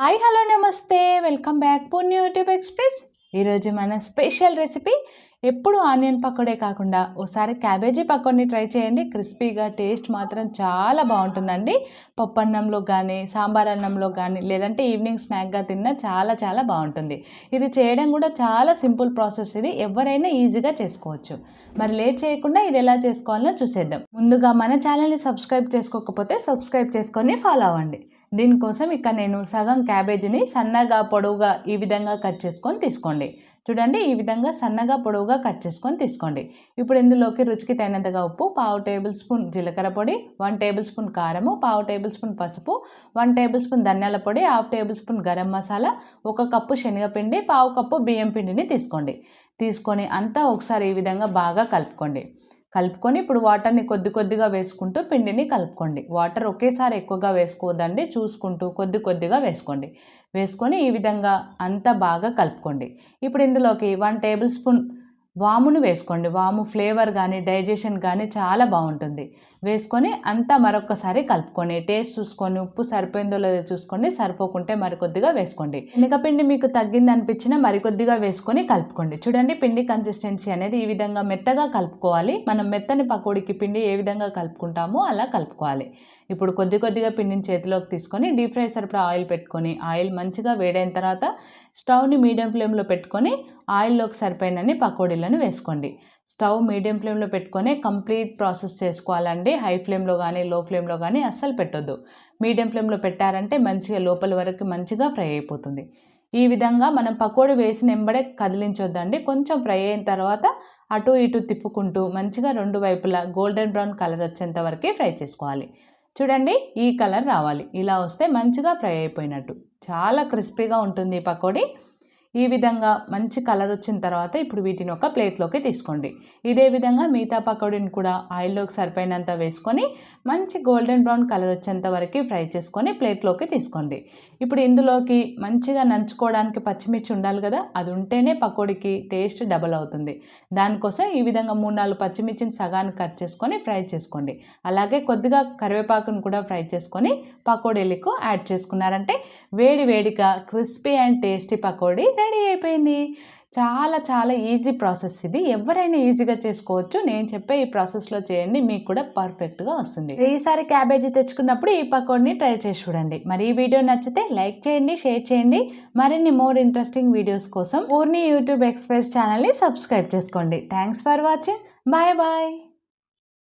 Hi hello namaste. Welcome back Punya YouTube express. ఈరోజు మన special recipe ఎప్పుడు onion pakode కాకుండా ఒకసారి క్యాబేజీ పకోడీని ట్రై చేయండి. క్రిస్పీగా టేస్ట్ మాత్రం చాలా బాగుంటుందండి. పప్పన్నంలో కానీ సాంబార్ అన్నంలో కానీ లేదంటే ఈవినింగ్ స్నాక్గా తిన్నా చాలా చాలా బాగుంటుంది. ఇది చేయడం కూడా చాలా సింపుల్ ప్రాసెస్ ఇది. ఎవరైనా ఈజీగా చేసుకోవచ్చు. మరి లేట్ చేయకుండా ఇది ఎలా చేసుకోవాలో చూసేద్దాం. ముందుగా మన ఛానల్ని సబ్స్క్రైబ్ చేసుకోకపోతే సబ్స్క్రైబ్ చేసుకొని ఫాలో అవ్వండి. దీనికోసం ఇక్కడ నేను సగం క్యాబేజీని సన్నగా పొడవుగా ఈ విధంగా కట్ చేసుకొని తీసుకోండి. చూడండి ఈ విధంగా సన్నగా పొడవుగా కట్ చేసుకొని తీసుకోండి. ఇప్పుడు ఇందులోకి రుచికి తగినంతగా ఉప్పు పావు టేబుల్ స్పూన్ జీలకర్ర పొడి వన్ టేబుల్ స్పూన్ కారము పావు టేబుల్ స్పూన్ పసుపు వన్ టేబుల్ స్పూన్ ధనియాల పొడి half table spoon garam masala ఒక కప్పు శనగపిండి పావు కప్పు బియ్యం పిండిని తీసుకోండి. తీసుకొని అంతా ఒకసారి ఈ విధంగా బాగా కలుపుకోండి. కలుపుకొని ఇప్పుడు వాటర్ని కొద్ది కొద్దిగా వేసుకుంటూ పిండిని కలుపుకోండి. వాటర్ ఒకేసారి ఎక్కువగా వేసుకోవద్దండి చూసుకుంటూ కొద్ది కొద్దిగా వేసుకోండి. వేసుకొని ఈ విధంగా అంతా బాగా కలుపుకోండి. ఇప్పుడు ఇందులోకి వన్ టేబుల్ స్పూన్ వామును వేసుకోండి. వాము ఫ్లేవర్ కానీ డైజెషన్ కానీ చాలా బాగుంటుంది. వేసుకొని అంతా మరొకసారి కలుపుకొని టేస్ట్ చూసుకొని ఉప్పు సరిపోయిందో లేదో చూసుకోండి సరిపోకుంటే మరికొద్దిగా వేసుకోండి. శనగపిండి మీకు తగ్గింది అనిపించినా మరికొద్దిగా వేసుకొని కలుపుకోండి. చూడండి పిండి కన్సిస్టెన్సీ అనేది ఈ విధంగా మెత్తగా కలుపుకోవాలి. మనం మెత్తని పకోడీకి పిండి ఏ విధంగా కలుపుకుంటామో అలా కలుపుకోవాలి. ఇప్పుడు కొద్ది కొద్దిగా పిండిని చేతిలోకి తీసుకొని డీప్ ఫ్రై సరిపడా ఆయిల్ పెట్టుకొని ఆయిల్ మంచిగా వేడైన తర్వాత స్టవ్ని మీడియం ఫ్లేమ్లో పెట్టుకొని ఆయిల్లోకి సరిపోయినన్ని పకోడీలను వేసుకోండి. స్టవ్ మీడియం ఫ్లేమ్లో పెట్టుకొని కంప్లీట్ ప్రాసెస్ చేసుకోవాలండి. హై ఫ్లేమ్లో కానీ లో ఫ్లేమ్లో కానీ అస్సలు పెట్టొద్దు. మీడియం ఫ్లేమ్లో పెట్టారంటే మంచిగా లోపల వరకు మంచిగా ఫ్రై అయిపోతుంది. ఈ విధంగా మనం పకోడీ వేసిన ఎంబడే కదిలించొద్దండి. కొంచెం ఫ్రై అయిన తర్వాత అటు ఇటు తిప్పుకుంటూ మంచిగా రెండు వైపులా గోల్డెన్ బ్రౌన్ కలర్ వచ్చేంత వరకు ఫ్రై చేసుకోవాలి. చూడండి ఈ కలర్ రావాలి. ఇలా వస్తే మంచిగా ఫ్రై అయిపోయినట్టు. చాలా క్రిస్పీగా ఉంటుంది ఈ పకోడీ. ఈ విధంగా మంచి కలర్ వచ్చిన తర్వాత ఇప్పుడు వీటిని ఒక ప్లేట్లోకి తీసుకోండి. ఇదే విధంగా మిగతా పకోడీని కూడా ఆయిల్లోకి సరిపోయినంత వేసుకొని మంచి గోల్డెన్ బ్రౌన్ కలర్ వచ్చేంత వరకు ఫ్రై చేసుకొని ప్లేట్లోకి తీసుకోండి. ఇప్పుడు ఇందులోకి మంచిగా నంచుకోవడానికి పచ్చిమిర్చి ఉండాలి కదా అది ఉంటేనే పకోడీకి టేస్ట్ డబల్ అవుతుంది. దానికోసం ఈ విధంగా మూడు నాలుగు పచ్చిమిర్చిని సగాన్ని కట్ చేసుకొని ఫ్రై చేసుకోండి. అలాగే కొద్దిగా కరివేపాకును కూడా ఫ్రై చేసుకొని పకోడీలకు యాడ్ చేసుకున్నారంటే వేడి వేడిగా crispy and tasty pakodi ready అయిపోయింది. చాలా చాలా ఈజీ ప్రాసెస్ ఇది. ఎవరైనా ఈజీగా చేసుకోవచ్చు. నేను చెప్పే ఈ ప్రాసెస్లో చేయండి. మీకు కూడా పర్ఫెక్ట్గా వస్తుంది. ఈసారి క్యాబేజీ తెచ్చుకున్నప్పుడు ఈ పకోడిని ట్రై చేసి చూడండి. మరి ఈ వీడియో నచ్చితే లైక్ చేయండి షేర్ చేయండి. మరిన్ని మోర్ ఇంట్రెస్టింగ్ వీడియోస్ కోసం పూర్ణి యూట్యూబ్ ఎక్స్ప్రెస్ ఛానల్ని సబ్స్క్రైబ్ చేసుకోండి. Thanks for watching. Bye bye.